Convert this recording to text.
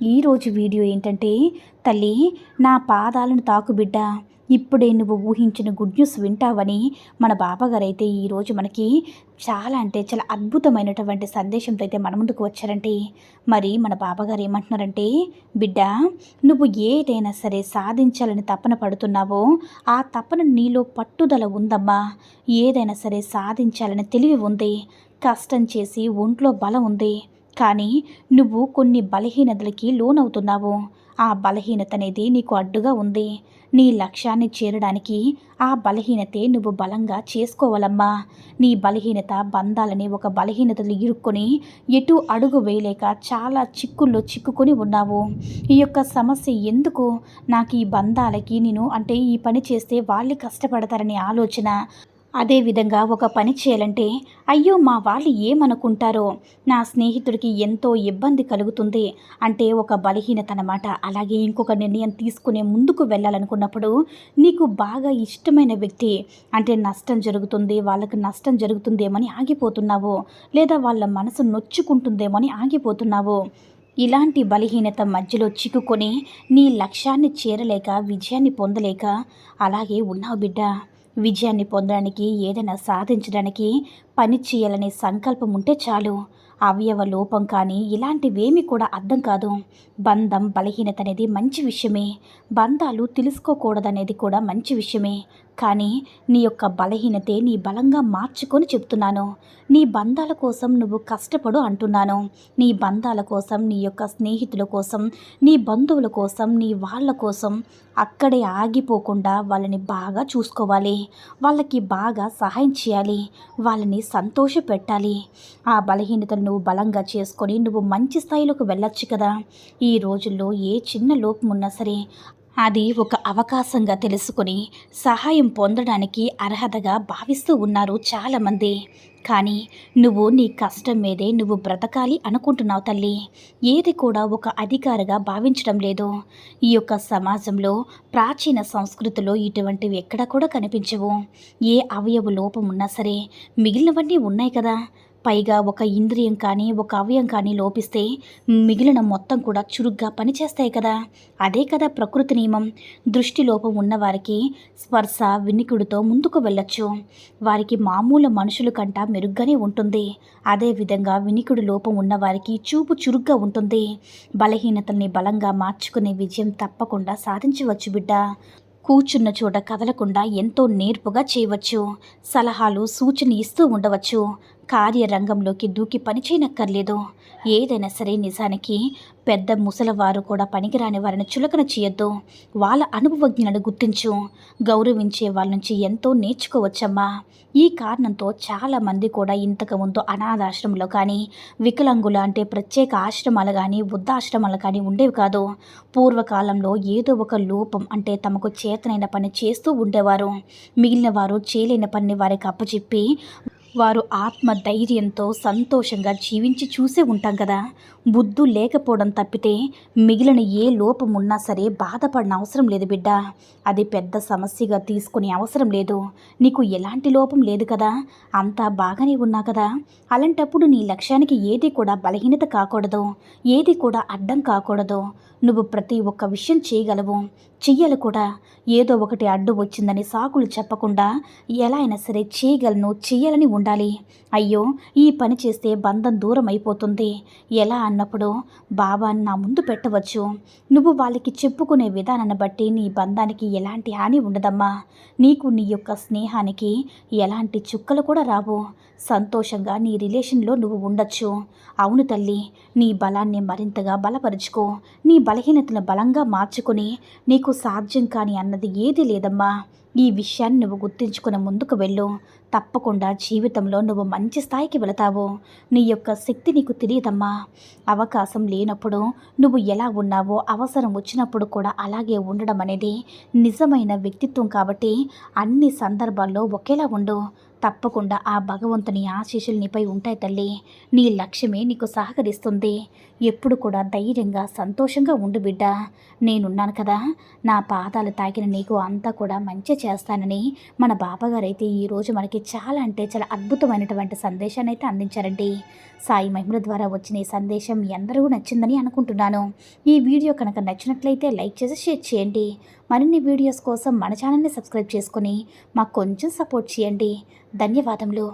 ఈరోజు వీడియో ఏంటంటే తల్లి నా పాదాలను తాకు బిడ్డ ఇప్పుడే నువ్వు ఊహించిన గుడ్ న్యూస్ వింటావని మన బాబాగారైతే ఈరోజు మనకి చాలా అంటే చాలా అద్భుతమైనటువంటి సందేశంతో అయితే మన ముందుకు వచ్చారంటే మరి మన బాబాగారు ఏమంటున్నారంటే బిడ్డ నువ్వు ఏదైనా సరే సాధించాలని తపన పడుతున్నావో ఆ తపన నీలో పట్టుదల ఉందమ్మా. ఏదైనా సరే సాధించాలని తెలివి ఉంది. కష్టం చేసి ఒంట్లో బలం ఉంది. కానీ నువ్వు కొన్ని బలహీనతలకి లోనవుతున్నావు. ఆ బలహీనత అనేది నీకు అడ్డుగా ఉంది. నీ లక్ష్యాన్ని చేరడానికి ఆ బలహీనతే నువ్వు బలంగా చేసుకోవాలమ్మా. నీ బలహీనత బంధాలని ఒక బలహీనతలు ఇరుక్కొని ఎటు అడుగు వేయలేక చాలా చిక్కుల్లో చిక్కుకొని ఉన్నావు. ఈ యొక్క సమస్య ఎందుకు? నాకు ఈ బంధాలకి నేను అంటే ఈ పని చేస్తే వాళ్ళు కష్టపడతారనే ఆలోచన. అదేవిధంగా ఒక పని చేయాలంటే అయ్యో మా వాళ్ళు ఏమనుకుంటారో? నా స్నేహితుడికి ఎంతో ఇబ్బంది కలుగుతుంది. అంటే ఒక బలహీనత అన్నమాట అలాగే ఇంకొక నిర్ణయం తీసుకునే ముందుకు వెళ్ళాలనుకున్నప్పుడు నీకు బాగా ఇష్టమైన వ్యక్తి అంటే నష్టం జరుగుతుంది వాళ్ళకి నష్టం జరుగుతుందేమని ఆగిపోతున్నావు. లేదా వాళ్ళ మనసు నొచ్చుకుంటుందేమో అని ఆగిపోతున్నావు. ఇలాంటి బలహీనత మధ్యలో చిక్కుకొని నీ లక్ష్యాన్ని చేరలేక విజయాన్ని పొందలేక అలాగే ఉన్నావు బిడ్డ. విజయాన్ని పొందడానికి ఏదైనా సాధించడానికి పని చేయాలనే సంకల్పం ఉంటే చాలు. అవయవ లోపం కానీ ఇలాంటివేమీ కూడా అర్థం కాదు. బంధం బలహీనత అనేది మంచి విషయమే. బంధాలు తెలుసుకోకూడదనేది కూడా మంచి విషయమే. కానీ నీ యొక్క బలహీనతే నీ బలంగా మార్చుకొని చెప్తున్నాను. నీ బంధాల కోసం నువ్వు కష్టపడు అంటున్నాను. నీ బంధాల కోసం నీ యొక్క స్నేహితుల కోసం నీ బంధువుల కోసం నీ వాళ్ళ కోసం అక్కడే ఆగిపోకుండా వాళ్ళని బాగా చూసుకోవాలి. వాళ్ళకి బాగా సహాయం చేయాలి. వాళ్ళని సంతోష పెట్టాలి. ఆ బలహీనతను నువ్వు బలంగా చేసుకొని నువ్వు మంచి స్థాయిలోకి వెళ్ళొచ్చు కదా. ఈ రోజుల్లో ఏ చిన్న లోపం ఉన్నా సరే అది ఒక అవకాశంగా తెలుసుకొని సహాయం పొందడానికి అర్హతగా భావిస్తూ ఉన్నారు చాలామంది. కానీ నువ్వు నీ కష్టం మీదే నువ్వు బ్రతకాలి అనుకుంటున్నావు తల్లి. ఏది కూడా ఒక అధికారిగా భావించడం లేదు. ఈ యొక్క సమాజంలో ప్రాచీన సంస్కృతిలో ఇటువంటివి ఎక్కడ కూడా కనిపించవు. ఏ అవయవ లోపం ఉన్నా సరే మిగిలినవన్నీ ఉన్నాయి కదా. పైగా ఒక ఇంద్రియం కానీ ఒక అవయం కానీ లోపిస్తే మిగిలిన మొత్తం కూడా చురుగ్గా పనిచేస్తాయి కదా. అదే కదా ప్రకృతి నియమం. దృష్టి లోపం ఉన్నవారికి స్పర్శ వినికుడితో ముందుకు వెళ్ళొచ్చు. వారికి మామూలు మనుషుల కంట మెరుగ్గానే ఉంటుంది. అదేవిధంగా వినికుడి లోపం ఉన్నవారికి చూపు చురుగ్గా ఉంటుంది. బలహీనతల్ని బలంగా మార్చుకునే విజయం తప్పకుండా సాధించవచ్చు బిడ్డ. కూర్చున్న చోట కదలకుండా ఎంతో నేర్పుగా చేయవచ్చు. సలహాలు సూచన ఇస్తూ ఉండవచ్చు. కార్యరంగంలోకి దూకి పని చేయనక్కర్లేదు ఏదైనా సరే నిజానికి పెద్ద ముసలవారు కూడా పనికిరాని వారిని చులకన చేయొద్దు. వాళ్ళ అనుభవజ్ఞులను గుర్తించు. గౌరవించే వాళ్ళ నుంచి ఎంతో నేర్చుకోవచ్చమ్మా. ఈ కారణంతో చాలామంది కూడా ఇంతకుముందు అనాథాశ్రమంలో కానీ వికలాంగుల అంటే ప్రత్యేక ఆశ్రమాలు కానీ వృద్ధాశ్రమాలు కానీ ఉండేవి కాదు. పూర్వకాలంలో ఏదో ఒక లోపం అంటే తమకు చేతనైన పని చేస్తూ ఉండేవారు. మిగిలిన వారు చేయలేని పని వారికి అప్పచెప్పి వారు ఆత్మ ధైర్యంతో సంతోషంగా జీవించి చూసే ఉంటాం కదా. బుద్ధు లేకపోవడం తప్పితే మిగిలిన ఏ లోపం ఉన్నా సరే బాధపడిన అవసరం లేదు బిడ్డ. అది పెద్ద సమస్యగా తీసుకునే అవసరం లేదు. నీకు ఎలాంటి లోపం లేదు కదా. అంతా బాగానే ఉన్నా కదా. అలాంటప్పుడు నీ లక్ష్యానికి ఏది కూడా బలహీనత కాకూడదు. ఏది కూడా అడ్డం కాకూడదు. నువ్వు ప్రతి ఒక్క విషయం చేయగలవు. చెయ్యాలి కూడా. ఏదో ఒకటి అడ్డు వచ్చిందని సాకులు చెప్పకుండా ఎలా అయినా సరే చేయగలను చేయాలని ఉండాలి ఉండాలి అయ్యో ఈ పని చేస్తే బంధం దూరం అయిపోతుంది ఎలా అన్నప్పుడు? బాబాని నా ముందు పెట్టవచ్చు. నువ్వు వాళ్ళకి చెప్పుకునే విధానాన్ని బట్టి నీ బంధానికి ఎలాంటి హాని ఉండదమ్మా. నీకు నీ యొక్క స్నేహానికి ఎలాంటి చుక్కలు కూడా రావు. సంతోషంగా నీ రిలేషన్లో నువ్వు ఉండొచ్చు. అవును తల్లి నీ బలాన్ని మరింతగా బలపరుచుకో. నీ బలహీనతను బలంగా మార్చుకుని నీకు సాధ్యం కాని అన్నది ఏదీ లేదమ్మా. ఈ విషయాన్ని నువ్వు గుర్తించుకుని ముందుకు వెళ్ళు. తప్పకుండా జీవితంలో నువ్వు మంచి మంచి స్థాయికి వెళతావు? నీ యొక్క శక్తి నీకు తెలియదమ్మా. అవకాశం లేనప్పుడు నువ్వు ఎలా ఉన్నావో అవసరం వచ్చినప్పుడు కూడా అలాగే ఉండడం అనేది నిజమైన వ్యక్తిత్వం కాబట్టి అన్ని సందర్భాల్లో ఒకేలా ఉండు. తప్పకుండా ఆ భగవంతుని ఆశీస్సులు నీపై ఉంటాయి తల్లి. నీ లక్ష్యమే నీకు సహకరిస్తుంది. ఎప్పుడు కూడా ధైర్యంగా సంతోషంగా ఉండు బిడ్డ. నేనున్నాను కదా. నా పాదాలు తాకిన నీకు అంతా కూడా మంచి చేస్తానని మన బాబాగారు అయితే ఈరోజు మనకి చాలా అంటే చాలా అద్భుతమైనటువంటి సందేశాన్ని అయితే అందించారండి. సాయి మహిమల ద్వారా వచ్చిన ఈ సందేశం ఎందరూ నచ్చిందని అనుకుంటున్నాను. ఈ వీడియో కనుక నచ్చినట్లయితే లైక్ చేసి షేర్ చేయండి. మరిన్ని వీడియోస్ కోసం మన ఛానల్ని సబ్స్క్రైబ్ చేసుకుని మాకు కొంచెం సపోర్ట్ చేయండి. ధన్యవాదములు.